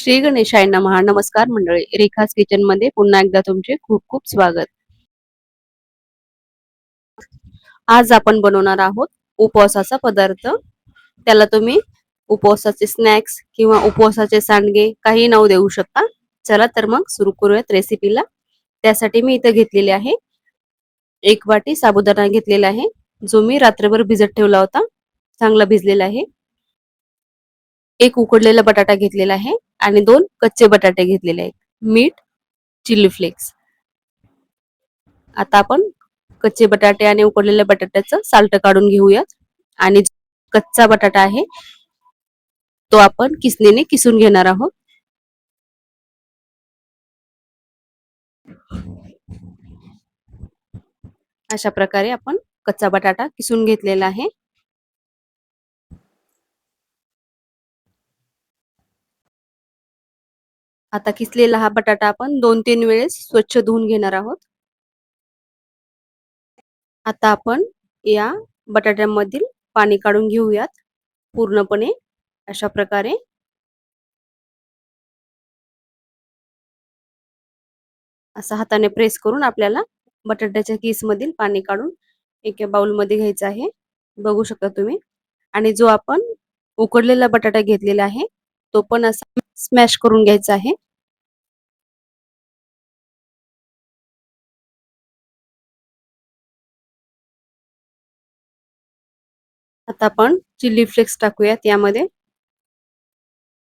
श्री गणेशायना महा नमस्कार मंडळी. रेखास किचनमध्ये पुन्हा एकदा तुमचे खूप खूप स्वागत. आज आपण बनवणार आहोत उपवासाचा पदार्थ. त्याला तुम्ही उपवासाचे स्नॅक्स किंवा उपवासाचे सांडगे काही नाव देऊ शकता. चला तर मग सुरू करूयात रेसिपीला त्यासाठी मी इथं घेतलेले आहे. एक वाटी साबुदाणा घेतलेला आहे. जो मी रात्रभर भिजत ठेवला होता. चांगला भिजलेला आहे. एक उकडलेला बटाटा घेतलेला आहे आणि दोन कच्चे बटाटे घेतलेले आहेत. मीठ चिली फ्लेक्स. आता आपण कच्चे बटाटे आणि उकडलेल्या बटाट्याचं साल्ट काढून घेऊयात. आणि कच्चा बटाटा आहे तो आपण किसणीने किसून घेणार आहोत. अशा प्रकारे आपण कच्चा बटाटा किसून घेतलेला आहे. आता किसलेला हा बटाटा आपण दोन तीन वेळेस स्वच्छ धुवून घेणार आहोत. आता आपण या बटाट्यामधील पाणी काढून घेऊयात पूर्णपणे अशा प्रकारे. असा हाताने प्रेस करून आपल्याला बटाट्याच्या किस मधील पाणी काढून एका बाउलमध्ये घ्यायचं आहे. बघू शकता तुम्ही. आणि जो आपण उकडलेला बटाटा घेतलेला आहे तो पण असा स्मॅश करून घ्यायचं आहे. आता आपण चिली फ्लेक्स टाकूयात यामध्ये.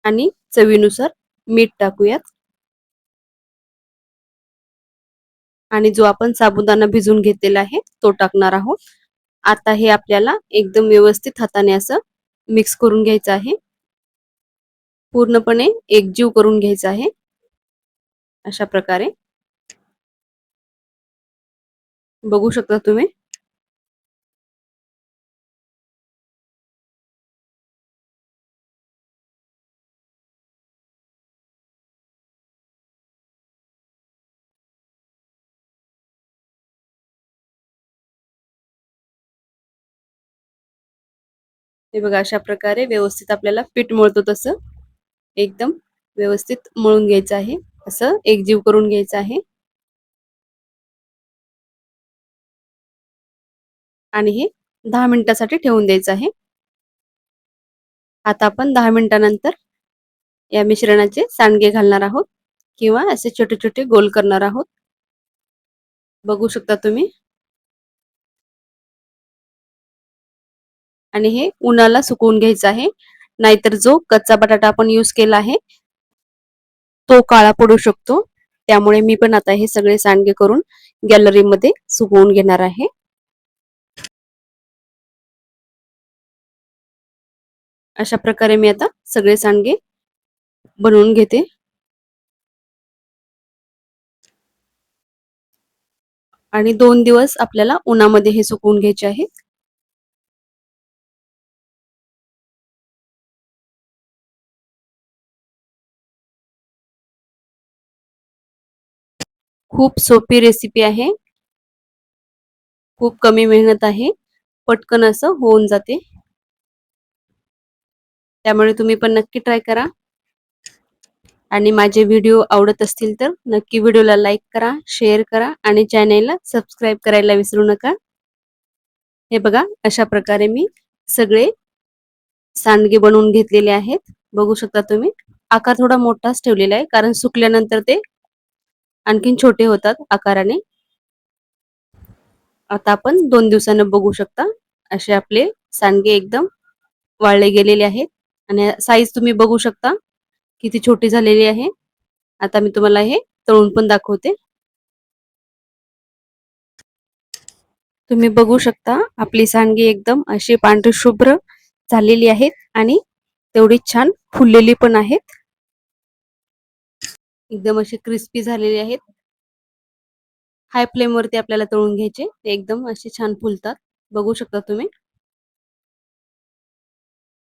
आणि चवीनुसार मीठ टाकूयात. आणि जो आपण साबुदाणा भिजून घेतलेला आहे तो टाकणार आहोत. आता हे आपल्याला एकदम व्यवस्थित हाताने असं मिक्स करून घ्यायचं आहे. पूर्णपणे एकजीव करून घ्यायचा आहे. अशा प्रकारे. बघू शकता तुम्ही. हे बघा अशा प्रकारे व्यवस्थित आपल्याला पीठ मळतो तसं. एकदम व्यवस्थित मळून घ्यायचं आहे. असं एकजीव करून घ्यायचं आहे. आणि हे दहा मिनिटासाठी ठेवून द्यायचं आहे. आता आपण दहा मिनिटानंतर या मिश्रणाचे सांडगे घालणार आहोत किंवा असे छोटे छोटे गोल करणार आहोत. बघू शकता तुम्ही. आणि हे उन्हाला सुकवून घ्यायचं आहे. नाहीतर जो कच्चा बटाटा आपण यूज केला आहे तो काळा पडू शकतो. त्यामुळे मी पण आता हे सगळे सांडगे करून गॅलरीमध्ये सुकवून घेणार आहे. अशा प्रकारे मी आता सगळे सांडगे बनवून घेते. आणि दोन दिवस आपल्याला उन्हामध्ये हे सुकवून घ्यायचे आहेत खूप सोपी रेसिपी आहे. खूप कमी मेहनत आहे. पटकन असं होऊन जाते. त्यामुळे तुम्ही पण नक्की ट्राय करा. आणि माझे व्हिडिओ आवडत असतील तर नक्की व्हिडिओला लाईक करा शेअर करा आणि चॅनेलला सबस्क्राईब करायला विसरू नका. हे बघा अशा प्रकारे मी सगळे सांडगे बनवून घेतलेले आहेत. बघू शकता तुम्ही. आकार थोडा मोठाच ठेवलेला आहे कारण सुकल्यानंतर ते आणखीन छोटे होतात आकाराने. आता आपण दोन दिवसानं बघू शकता असे आपले सांडगे एकदम वाळले गेलेले आहेत. आणि साईज तुम्ही बघू शकता किती छोटी झालेली आहे. आता मी तुम्हाला हे तळून पण दाखवते. तुम्ही बघू शकता आपली सांडगी एकदम अशी पांढरी शुभ्र झालेली आहेत आणि तेवढी छान फुललेली पण आहेत. एकदम असे क्रिस्पी झालेले आहेत. हाय फ्लेम वरती आपल्याला तळून घ्यायचे. ते एकदम असे छान फुलतात. बघू शकता तुम्ही.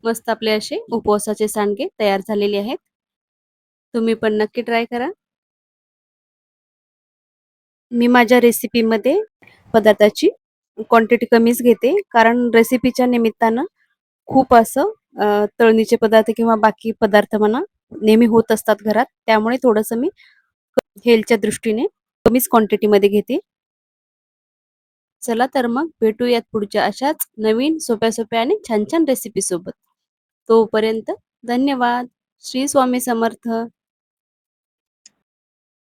मस्त आपले असे उपवासाचे सांडगे तयार झालेले आहेत. तुम्ही पण नक्की ट्राय करा. मी माझ्या रेसिपीमध्ये पदार्थाची क्वांटिटी कमीच घेते. कारण रेसिपीच्या निमित्तानं खूप असं तळणीचे पदार्थ किंवा बाकी पदार्थ म्हणा नेहमी होत असतात घरात त्यामुळे थोडंसं मी हेल्थच्या दृष्टीने कमीच क्वांटिटीमध्ये घेते. चला तर मग भेटूयात पुढच्या अशाच नवीन सोप्या सोप्या आणि छान छान रेसिपी सोबत. तोपर्यंत धन्यवाद. श्री स्वामी समर्थ.